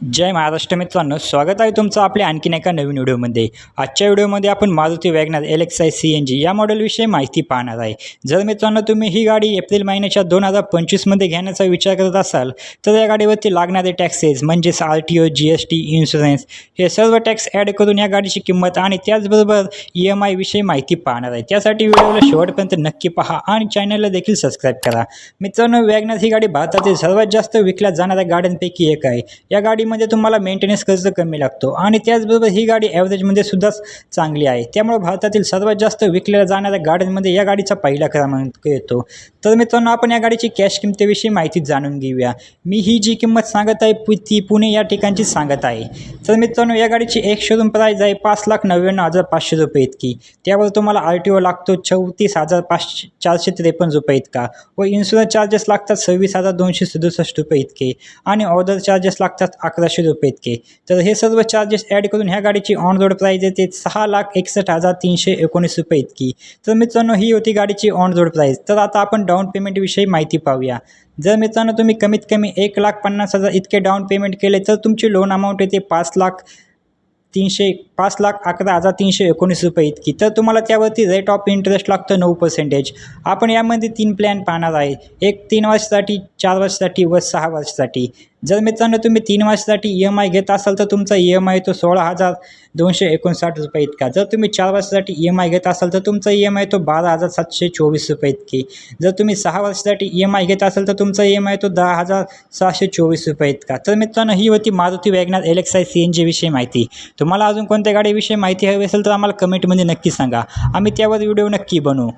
जय महाराष्ट्र मित्रांनो स्वागत आहे तुमचं आपल्या आणखीन एका नवीन व्हिडिओमध्ये. आजच्या व्हिडिओमध्ये आपण Maruti WagonR L X I C N G या मॉडेलविषयी माहिती पाहणार आहे. जर मित्रांनो तुम्ही ही गाडी एप्रिल महिन्याच्या दोन हजार पंचवीसमध्ये घेण्याचा विचार करत असाल तर या गाडीवरती लागणारे टॅक्सेस म्हणजेच R T O G S T insurance हे सर्व टॅक्स ॲड करून या गाडीची किंमत आणि त्याचबरोबर ई एम आयविषयी माहिती पाहणार आहे. त्यासाठी व्हिडिओला शेवटपर्यंत नक्की पहा आणि चॅनलला देखील सबस्क्राईब करा. मित्रांनो वॅगनार ही गाडी भारतातील सर्वात जास्त विकल्या जाणाऱ्या गाड्यांपैकी एक आहे. या गाडी गाडीमध्ये तुम्हाला मेंटेनन्स खर्च कमी लागतो. आणि त्याचबरोबर ही गाडी ॲव्हरेजमध्ये सुद्धा चांगली आहे. त्यामुळे भारतातील सर्वात जास्त विकल्या जाणाऱ्या गाड्यांमध्ये या गाडीचा पहिला क्रमांक येतो. तर मित्रांनो आपण या गाडीची कॅश किमतीविषयी माहिती जाणून घेऊया. मी ही जी किंमत सांगत आहे ती पुणे या ठिकाणची सांगत आहे. तर मित्रांनो या गाडीची एक शोरूम प्राईज आहे पाच लाख नव्याण्णव हजार पाचशे रुपये इतकी. त्यावर तुम्हाला आर टी ओ लागतो चौतीस हजार पाचशे चारशे त्रेपन्न रुपये इतका. व इन्शुरन्स चार्जेस लागतात सव्वीस हजार दोनशे सदुसष्ट रुपये इतके. आणि ऑर्डर चार्जेस लागतात अकराशे रुपये इतके. तर हे सर्व चार्जेस ॲड करून ह्या गाडीची ऑन रोड प्राईज येते सहा लाख एकसष्ट हजार तीनशे एकोणीस रुपये इतकी. तर मित्रांनो ही होती गाडीची ऑन रोड प्राईज तर आता आपण डाऊन पेमेंटविषयी माहिती पाहूया. जर मित्रांनो तुम्ही कमीत कमी एक लाख पन्नास हजार इतके डाऊन पेमेंट केले तर तुमची लोन अमाऊंट येते पाच लाख तीनशे पाच लाख अकरा हजार तीनशे एकोणीस रुपये इतकी. तर तुम्हाला त्यावरती रेट ऑफ इंटरेस्ट लागतं नऊ पर्सेंटेज आपण यामध्ये तीन प्लॅन पाहणार आहे. एक तीन वर्षासाठी चार वर्षासाठी व सहा वर्षासाठी. जर मित्रांनो तुम्ही तीन वर्षासाठी ई एम आय घेत असाल तर तुमचा ई एम आय तो सोळा हजार दोनशे एकोणसाठ रुपये इतका. जर तुम्ही चार वर्षासाठी ई एम आय घेत असाल तर तुमचा ई एम आय तो बारा हजार सातशे चोवीस रुपये इतकी. जर तुम्ही सहा वर्षासाठी ई एम आय घेत असाल तर तुमचा ई एम आय तो दहा हजार सहाशे चोवीस रुपये इतका. तर मित्रांनो ही होती Maruti WagonR L X I C N जीविषयी माहिती. तुम्हाला अजून कोणत्या गाडीविषयी माहिती हवी असेल तर आम्हाला कमेंटमध्ये नक्की सांगा. आम्ही त्यावर व्हिडिओ नक्की बनवू.